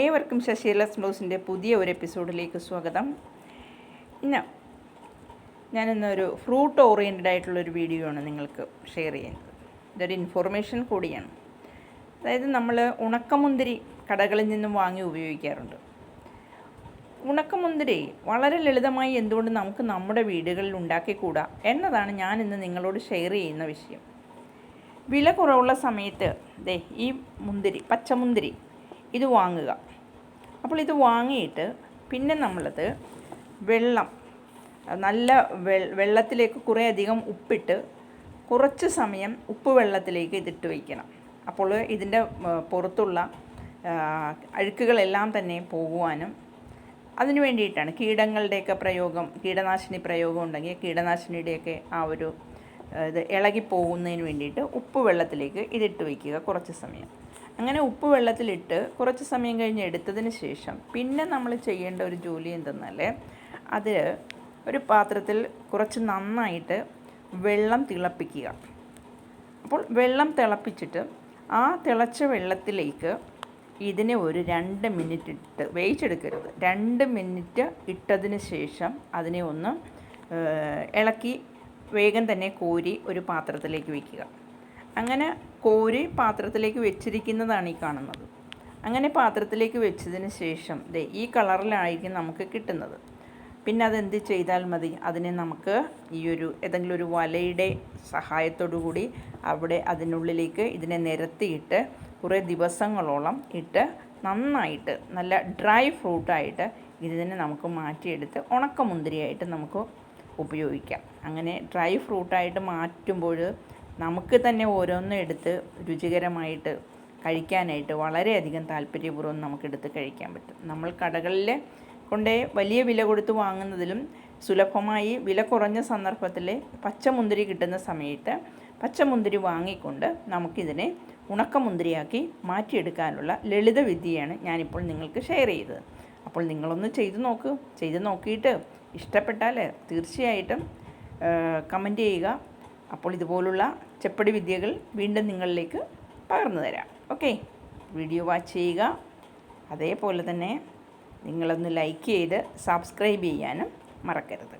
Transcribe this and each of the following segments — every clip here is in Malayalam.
ഏവർക്കും ശശീലസ് ബ്ലൗസിന്റെ പുതിയ ഒരു എപ്പിസോഡിലേക്ക് സ്വാഗതം. ഇന്ന് ഞാനിന്നൊരു ഫ്രൂട്ട് ഓറിയന്റഡ് ആയിട്ടുള്ളൊരു വീഡിയോ ആണ് നിങ്ങൾക്ക് ഷെയർ ചെയ്യുന്നത്. ഇതൊരു ഇൻഫോർമേഷൻ കൂടിയാണ്. അതായത് നമ്മൾ ഉണക്കമുന്തിരി കടകളിൽ നിന്നും വാങ്ങി ഉപയോഗിക്കാറുണ്ട്. ഉണക്കമുന്തിരി വളരെ ലളിതമായി എന്തുകൊണ്ട് നമുക്ക് നമ്മുടെ വീടുകളിൽ ഉണ്ടാക്കിക്കൂടാ എന്നതാണ് ഞാൻ ഇന്ന് നിങ്ങളോട് ഷെയർ ചെയ്യുന്ന വിഷയം. വില കുറവുള്ള സമയത്ത് ദേ ഈ മുന്തിരി പച്ചമുന്തിരി ഇത് വാങ്ങുക. അപ്പോൾ ഇത് വാങ്ങിയിട്ട് പിന്നെ നമ്മളത് വെള്ളം നല്ല വെള്ളത്തിലേക്ക് കുറേ അധികം ഉപ്പിട്ട് കുറച്ച് സമയം ഉപ്പ് വെള്ളത്തിലേക്ക് ഇതിട്ട് വയ്ക്കണം. അപ്പോൾ ഇതിന്റെ പുറത്തുള്ള അഴുക്കുകളെല്ലാം തന്നെ പോകുവാനും അതിനു വേണ്ടിയിട്ടാണ് കീടങ്ങളുടെയൊക്കെ പ്രയോഗം കീടനാശിനി പ്രയോഗം ഉണ്ടെങ്കിൽ കീടനാശിനിയുടെയൊക്കെ ആ ഒരു ഇത് ഇളകിപ്പോകുന്നതിന് വേണ്ടിയിട്ട് ഉപ്പ് വെള്ളത്തിലേക്ക് ഇതിട്ട് വയ്ക്കുക കുറച്ച് സമയം. അങ്ങനെ ഉപ്പ് വെള്ളത്തിലിട്ട് കുറച്ച് സമയം കഴിഞ്ഞ് എടുത്തതിന് ശേഷം പിന്നെ നമ്മൾ ചെയ്യേണ്ട ഒരു ജോലി എന്തെന്നാൽ അത് ഒരു പാത്രത്തിൽ കുറച്ച് നന്നായിട്ട് വെള്ളം തിളപ്പിക്കുക. അപ്പോൾ വെള്ളം തിളപ്പിച്ചിട്ട് ആ തിളച്ച വെള്ളത്തിലേക്ക് ഇതിനെ ഒരു രണ്ട് മിനിറ്റ് ഇട്ട് വേവിച്ചെടുക്കരുത്. രണ്ട് മിനിറ്റ് ഇട്ടതിന് ശേഷം അതിനെ ഒന്ന് ഇളക്കി വേഗം തന്നെ കോരി ഒരു പാത്രത്തിലേക്ക് വയ്ക്കുക അങ്ങനെ കോരി പാത്രത്തിലേക്ക് വെച്ചിരിക്കുന്നതാണ് ഈ കാണുന്നത്. അങ്ങനെ പാത്രത്തിലേക്ക് വെച്ചതിന് ശേഷം ദേ ഈ കളറിലായിരിക്കും നമുക്ക് കിട്ടുന്നത്. പിന്നെ അതെന്ത് ചെയ്താൽ മതി? അതിനെ നമുക്ക് ഈ ഒരു ഏതെങ്കിലും ഒരു വലയുടെ കൂടി അവിടെ അതിനുള്ളിലേക്ക് ഇതിനെ നിരത്തിയിട്ട് കുറേ ദിവസങ്ങളോളം ഇട്ട് നന്നായിട്ട് നല്ല ഡ്രൈ ഫ്രൂട്ടായിട്ട് ഇതിനെ നമുക്ക് മാറ്റിയെടുത്ത് ഉണക്കമുന്തിരിയായിട്ട് നമുക്ക് ഉപയോഗിക്കാം. അങ്ങനെ ഡ്രൈ ഫ്രൂട്ടായിട്ട് മാറ്റുമ്പോൾ നമുക്ക് തന്നെ ഓരോന്നും എടുത്ത് രുചികരമായിട്ട് കഴിക്കാനായിട്ട് വളരെയധികം താല്പര്യപൂർവം നമുക്കെടുത്ത് കഴിക്കാൻ പറ്റും. നമ്മൾ കടകളിൽ കൊണ്ടേ വലിയ വില കൊടുത്ത് വാങ്ങുന്നതിലും സുലഭമായി വില കുറഞ്ഞ സന്ദർഭത്തിൽ പച്ചമുന്തിരി കിട്ടുന്ന സമയത്ത് പച്ചമുന്തിരി വാങ്ങിക്കൊണ്ട് നമുക്കിതിനെ ഉണക്കമുന്തിരിയാക്കി മാറ്റിയെടുക്കാനുള്ള ലളിത വിദ്യയാണ് ഞാനിപ്പോൾ നിങ്ങൾക്ക് ഷെയർ ചെയ്തത്. അപ്പോൾ നിങ്ങളൊന്ന് ചെയ്തു നോക്കൂ. ചെയ്തു നോക്കിയിട്ട് ഇഷ്ടപ്പെട്ടാൽ തീർച്ചയായിട്ടും കമന്റ് ചെയ്യുക. അപ്പോൾ ഇതുപോലുള്ള ചെപ്പടി വിദ്യകൾ വീണ്ടും നിങ്ങളിലേക്ക് പകർന്നു തരാം. ഓക്കെ? വീഡിയോ വാച്ച് ചെയ്യുക. അതേപോലെ തന്നെ നിങ്ങളൊന്ന് ലൈക്ക് ചെയ്ത് സബ്സ്ക്രൈബ് ചെയ്യാനും മറക്കരുത്.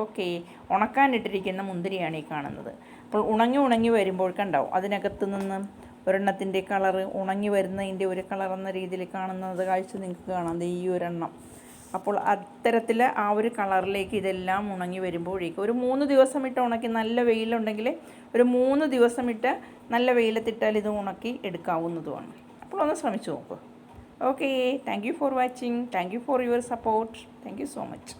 ഓക്കെ? ഉണക്കാനിട്ടിരിക്കുന്ന മുന്തിരിയാണ് ഈ കാണുന്നത്. അപ്പോൾ ഉണങ്ങി ഉണങ്ങി വരുമ്പോൾ കണ്ടാവും അതിനകത്ത് നിന്ന് ഒരെണ്ണത്തിന്റെ കളറ് ഉണങ്ങി വരുന്നതിന്റെ ഒരു കളർ എന്ന രീതിയിൽ കാണുന്നത് കാഴ്ച നിങ്ങൾക്ക് കാണാം. ഈ ഒരെണ്ണം. അപ്പോൾ അത്തരത്തിൽ ആ ഒരു കളറിലേക്ക് ഇതെല്ലാം ഉണങ്ങി വരുമ്പോഴേക്കും ഒരു മൂന്ന് ദിവസം ഇട്ട് ഉണക്കി നല്ല വെയിലുണ്ടെങ്കിൽ ഒരു മൂന്ന് ദിവസം ഇട്ട് നല്ല വെയിലത്തിട്ടാൽ ഇത് ഉണക്കി എടുക്കാവുന്നതുമാണ്. അപ്പോൾ ഒന്ന് ശ്രമിച്ചു നോക്കൂ. Okay thank you for watching thank you for your support thank you so much